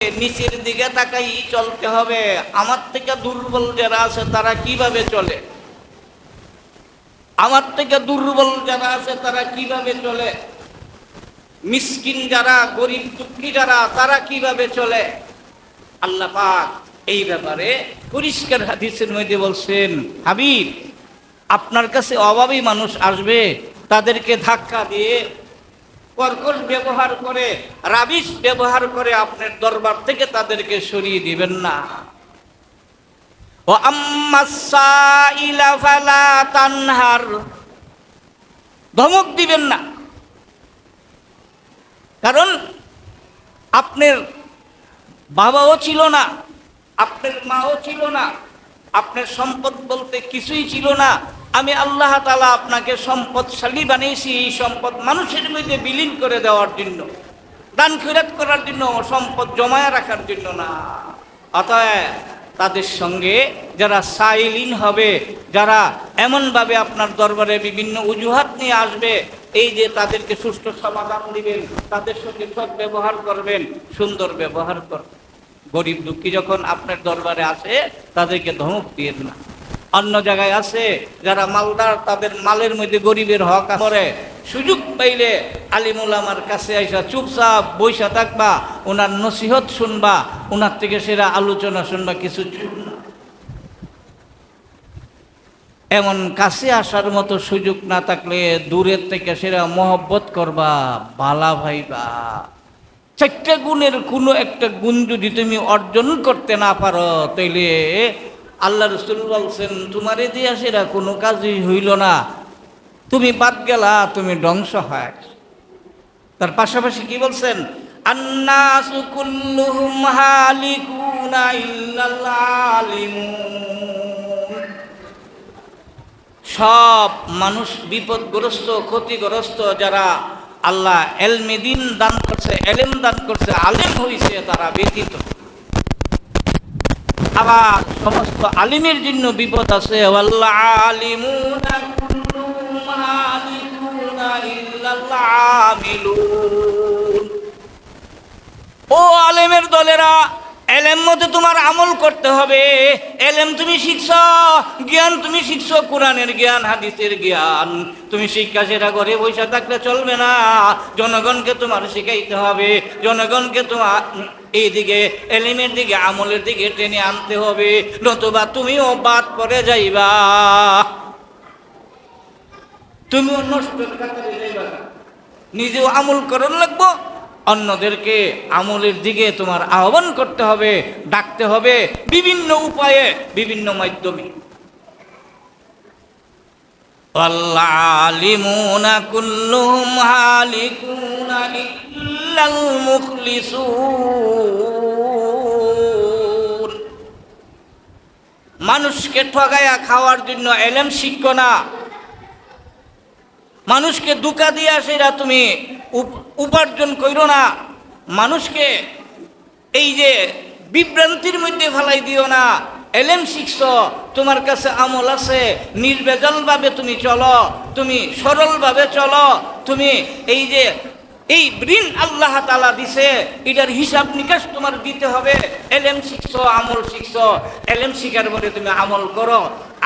নিচের দিকে তাকাই চলতে হবে। আমার থেকে দুর্বল যারা আছে, তারা কীভাবে চলে? আমার থেকে দুর্বল যারা আছে, তারা কীভাবে চলে? মিসকিন যারা, গরিব দুঃখী যারা, তারা কীভাবে চলে? আল্লাহ পাক এই ব্যাপারে পরিষ্কার হাদিসের মধ্যে বলছেন, হাবিব, আপনার কাছে অভাবী মানুষ আসবে, তাদেরকে ধাক্কা দিয়ে কর্কশ ব্যবহার করে, রাবিশ ব্যবহার করে আপনার দরবার থেকে তাদেরকে সরিয়ে দিবেন না। ও তানহার। ধমক দিবেন না। কারণ আপনার বাবাও ছিল না, আপনার মাও ছিল না, আপনার সম্পদ বলতে কিছুই ছিল না। আমি আল্লাহ তালা আপনাকে সম্পদশালী বানিয়েছি, এই সম্পদ মানুষের মধ্যে বিলীন করে দেওয়ার জন্য, দান ফেরত করার জন্য, সম্পদ জমায়া রাখার জন্য না। অতএব তাদের সঙ্গে যারা সাইলিন হবে, যারা এমনভাবে আপনার দরবারে বিভিন্ন অজুহাত নিয়ে আসবে, এই যে তাদেরকে সুষ্ঠু সমাধান দিবেন, তাদের সঙ্গে সৎ ব্যবহার করবেন, সুন্দর ব্যবহার করবেন। গরিব দুঃখী যখন আপনার দরবারে আসে, তাদেরকে ধমক দিয়ে না অন্য জায়গায় আছে, যারা মালদার, তাদের মালের মধ্যে গরিবের হক করে সুযোগ পাইলে আলিমুল আমার কাছে আইসা চুপচাপ বৈশা থাকবা ওনার নসিহত শুনবা ওনার থেকে সেরা আলোচনা শুনবা, কিছু এমন কাছে আসার মতো সুযোগ না থাকলে দূরের থেকে সেরা মহব্বত করবা, বালা ভাইবা। চারটা গুণের কোনো একটা গুণ যদি তুমি অর্জন করতে না পারো, তাইলে আল্লাহ রসুল বলছেন, তোমারে দিয়া সেরা কোনো কাজই হইল না। তুমি বাদ গেলা, তুমি ধ্বংস হয় তার পাশাপাশি কি বলছেন? সব মানুষ বিপদগ্রস্ত, ক্ষতিগ্রস্ত, যারা আল্লাহ এলমেদিন দান করছে, এলেম দান করছে, আলেম হইছে, তারা ব্যতীত। সমস্ত আলিমের জন্য বিপদ আছে। ও আলেমের দলেরা এলেম মতো তোমার আমল করতে হবে। এলেম তুমি শিখছ, জ্ঞান তুমি শিখছ, কোরআনের জ্ঞান, হাদিসের জ্ঞান। তুমি শিক্ষা সেটা করে বসে থাকলে চলবে না। জনগণকে তোমার শিখাইতে হবে। জনগণকে তোমার এইদিকে, এলিমের দিকে, আমলের দিকে টেনে আনতে হবে। নতুবা তুমিও বাদ পরে যাইবা। তুমিও নষ্ট। নিজেও আমল করণ লাগবো। অন্যদেরকে আমলের দিকে তোমার আহ্বান করতে হবে ডাকতে হবে বিভিন্ন উপায়ে বিভিন্ন মাধ্যমে والعالمون كلهم هالكون إلا المخلصون মানুষকে ঠগায়া খাওয়ার জন্য এলেম শিখব না মানুষকে দুকা দিয়া সেটা তুমি উপ- উপার্জন করো না। মানুষকে এই যে বিভ্রান্তির মধ্যে ফেলাই দিও না। এলেম শিখছ, তোমার কাছে আমল আছে, নির্বেজলভাবে তুমি চলো, তুমি সরলভাবে চলো, তুমি এই যে এই ঋণ আল্লাহ তালা দিছে, এটার হিসাব নিকাশ তোমার দিতে হবে। এলেম শিখছ, আমল শিখছ। এলেম শিখার পরে তুমি আমল করো।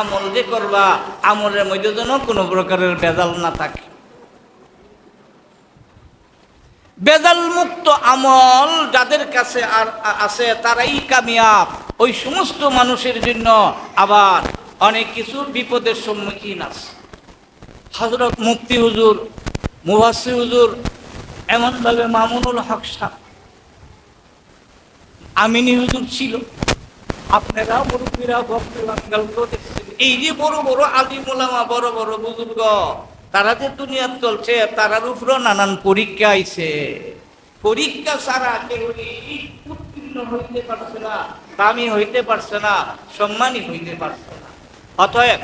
আমল যে করবা, আমলের মধ্যে যেন কোনো প্রকারের বেজাল না থাকে। বেজাল মুক্ত আমল যাদের কাছে আর আছে, তারাই কামিয়াব। ওই সমস্ত মানুষের জন্য আবার অনেক কিছু বিপদের সম্মুখীন আছে। হজরত মুক্তি হুজুর মুবাসি হুজুর এমনভাবে মামুনুল হক সাহ আমিনী হুজুর ছিল। আপনারা মুরব্বীরা ভক্তবাঙ্গাল দেখছেন। এই যে বড় বড় আলিম ওলামা, বড় বড় বুজুর্গ, তারা যে দুনিয়া চলছে তারার উপরও নানান পরীক্ষা আইছে। পরীক্ষা ছাড়া কেউ উত্তীর্ণ হইতে পারছে না, দামি হইতে পারছে না, সম্মানী হইতে পারছে না। অতএব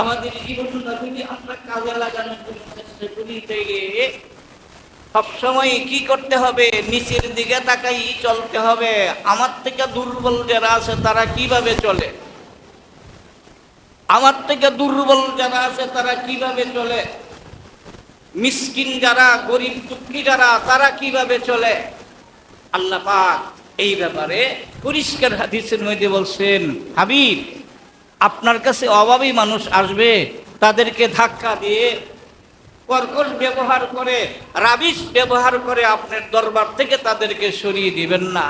আমাদের জীবনটা যদি আমরা কাজে লাগানোর জন্য চেষ্টা করি সবসময় কি করতে হবে? নিচের দিকে তাকাই চলতে হবে। আমার থেকে দুর্বল যারা আছে, তারা কীভাবে চলে? আমার থেকে দুর্বল যারা আছে, তারা কীভাবে চলে? মিসকিন যারা, গরিব দুঃখী যারা, তারা কীভাবে চলে? আল্লাহ পাক এই ব্যাপারে পরিষ্কার হাদিসের মধ্যে বলছেন, হাবিব, আপনার কাছে অভাবী মানুষ আসবে, তাদেরকে ধাক্কা দিয়ে কর্কশ ব্যবহার করে, রাবিশ ব্যবহার করে আপনার দরবার থেকে তাদেরকে সরিয়ে দিবেন না।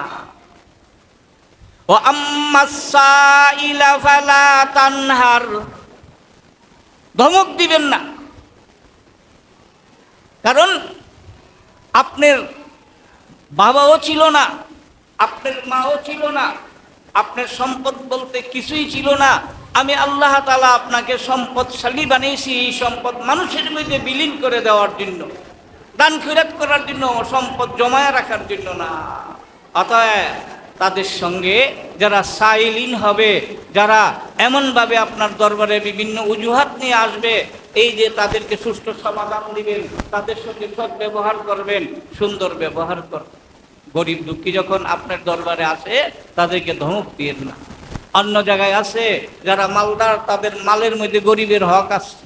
ও তানহার। ধমক দিবেন না। কারণ আপনার বাবাও ছিল না, আপনার মাও ছিল না, আপনার সম্পদ বলতে কিছুই ছিল না। আমি আল্লাহ তালা আপনাকে সম্পদশালী বানিয়েছি, এই সম্পদ মানুষের মধ্যে বিলীন করে দেওয়ার জন্য, দান খৈরাত করার জন্য, সম্পদ জমায় রাখার জন্য না। অতএব তাদের সঙ্গে যারা সাইলিন হবে, যারা এমনভাবে আপনার দরবারে বিভিন্ন অজুহাত নিয়ে আসবে, এই যে তাদেরকে সুষ্ঠু সমাধান দিবেন, তাদের সঙ্গে সৎ ব্যবহার করবেন, সুন্দর ব্যবহার করবেন। গরিব দুঃখী যখন আপনার দরবারে আসে, তাদেরকে ধমক দিয়েন না। অন্য জায়গায় আছে, যারা মালদার, তাদের মালের মধ্যে গরিবের হক আছে।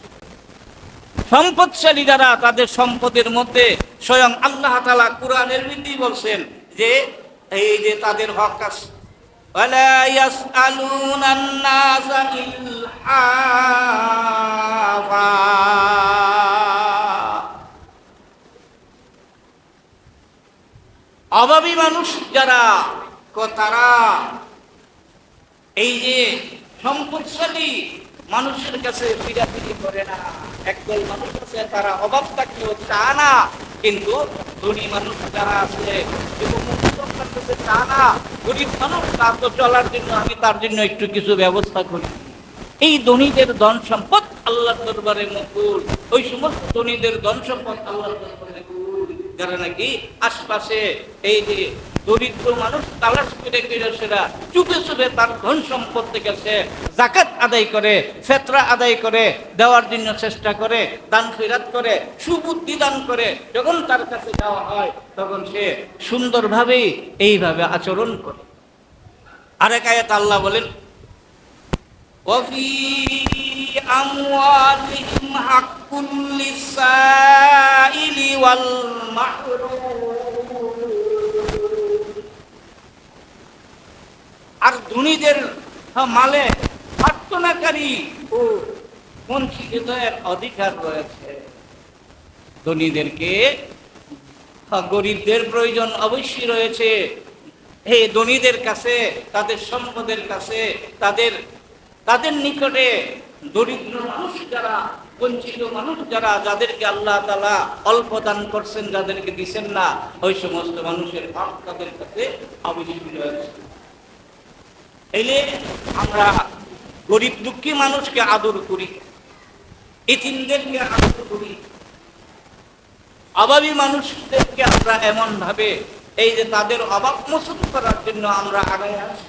সম্পদশালী যারা, তাদের সম্পদের মধ্যে স্বয়ং আল্লাহ তালা কোরআনের মধ্যেই বলছেন যে, এই যে তাদের হক আছে। অভাবী মানুষ যারা তারা এই যে সম্পদশালী মানুষের কাছে ফিরাফিরি করে না, একদল মানুষ আছে, তারা অভাব থাকলেও চা না, কিন্তু ধনী মানুষ যারা আছে চা না, গরিব মানুষ তার তো চলার জন্য আমি তার জন্য একটু কিছু ব্যবস্থা করি। এই ধনীদের ধন সম্পদ আল্লাহ দরবারে মকুল। ওই সমস্ত ধনীদের ধন সম্পদ আল্লাহ দরবারে মকুল। যারা নাকি আশপাশে এই যে দরিদ্র মানুষ তালাশ করে করে সেরা চুপে চুপে তার ধন সম্পদ থেকে সে জাকাত আদায় করে ফেতরা আদায় করে দেওয়ার জন্য চেষ্টা করে দান ফিরাত করে সুবুদ্ধি দান করে যখন তার কাছে যাওয়া হয় তখন সে সুন্দরভাবেই এইভাবে আচরণ করে আরেক আয়াত আল্লাহ বলেন وفي أموالهم حق للسائل والمحروم ধনীদের মালে প্রার্থনাকারী ও বঞ্চিতদের অধিকার রয়েছে। ধনীদেরকে গরিবদের প্রয়োজন অবশ্যই রয়েছে। হে ধনীদের কাছে, তাদের সম্পদের কাছে, তাদের তাদের নিকটে দরিদ্র মানুষ যারা, বঞ্চিত মানুষ যারা, যাদেরকে আল্লাহ তালা অল্প দান করছেন, যাদেরকে দিচ্ছেন না, ওই সমস্ত মানুষের হক তাদের কাছে অবশ্যই রয়েছে। এলে আমরা গরিব দুঃখী মানুষকে আদর করি, এতিমদেরকে আদর করি। অভাবী মানুষদেরকে আমরা এমন ভাবে এই যে তাদের অভাব মোচন করার জন্য আমরা আগায় আসি।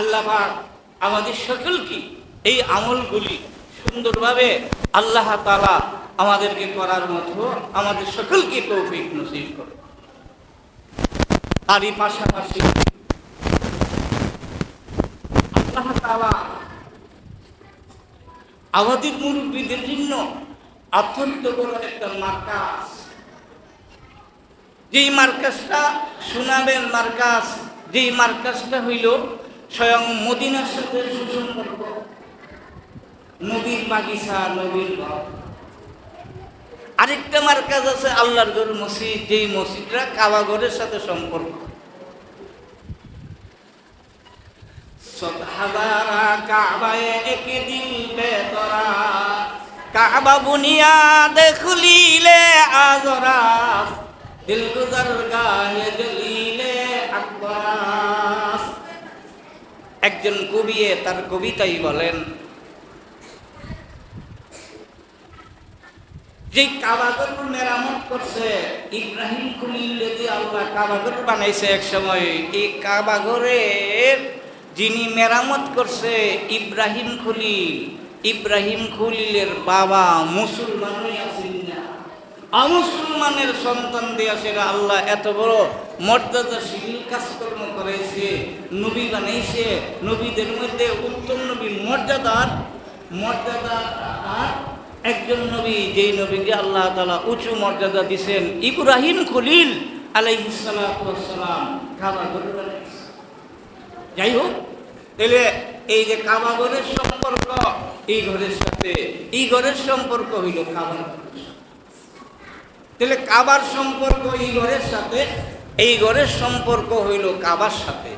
আল্লাহ আমাদের সকলকে এই আমলগুলি সুন্দরভাবে আল্লাহ তালা আমাদেরকে করার মতো আমাদের সকলকে তৌফিক নসিব করে তারই পাশাপাশি আল্লাহ আমাদের মুরব্বীদের জন্য অত্যন্ত বড় একটা মার্কাস যেই মার্কাসটা সুনামের মার্কাস যেই মার্কাসটা হইল স্বয়ং মদিনার সাথে সুসম্পর্ক। নবীর বাগিচা, নবীর ঘর। আরেকটা মার্কাজ আছে আল্লাহর ঘর মসজিদ যেই মসজিদটা কাবাগরের সাথে সম্পর্ক। কাবা বুনিয়াদ খুলিলে আজরা দিল গুজার গায়ে জলিলে আকবরাস একজন কবিয়ে তার কবিতাই বলেন যে কাবাগর মেরামত করছে, ইব্রাহিম খুলিল যদি আল্লাহ কাবাগর বানাইছে এক সময়। এই কাবাগরের যিনি মেরামত করছে, ইব্রাহিম খলিল ইব্রাহিম খলিলের বাবা মুসলমানই আছেন না অমুসলমানের সন্তান দিয়ে আল্লাহ, এত বড় মর্যাদাশীল কাজকর্ম করেছে, নবী বানাইছে। নবীদের মধ্যে উত্তম নবী মর্যাদার মর্যাদা আর একজন নবী, যেই নবীকে আল্লাহ তালা উঁচু মর্যাদা দিছেন, ইব্রাহিম খলিল আলাইহিসালাম কাবা যাই হোক, তাহলে এই যে কাবা ঘরের সম্পর্ক, এই ঘরের সাথে, এই ঘরের সম্পর্ক হইল সাথে। তাহলে কাবার সম্পর্ক এই ঘরের সাথে, এই ঘরের সম্পর্ক হইল কাবার সাথে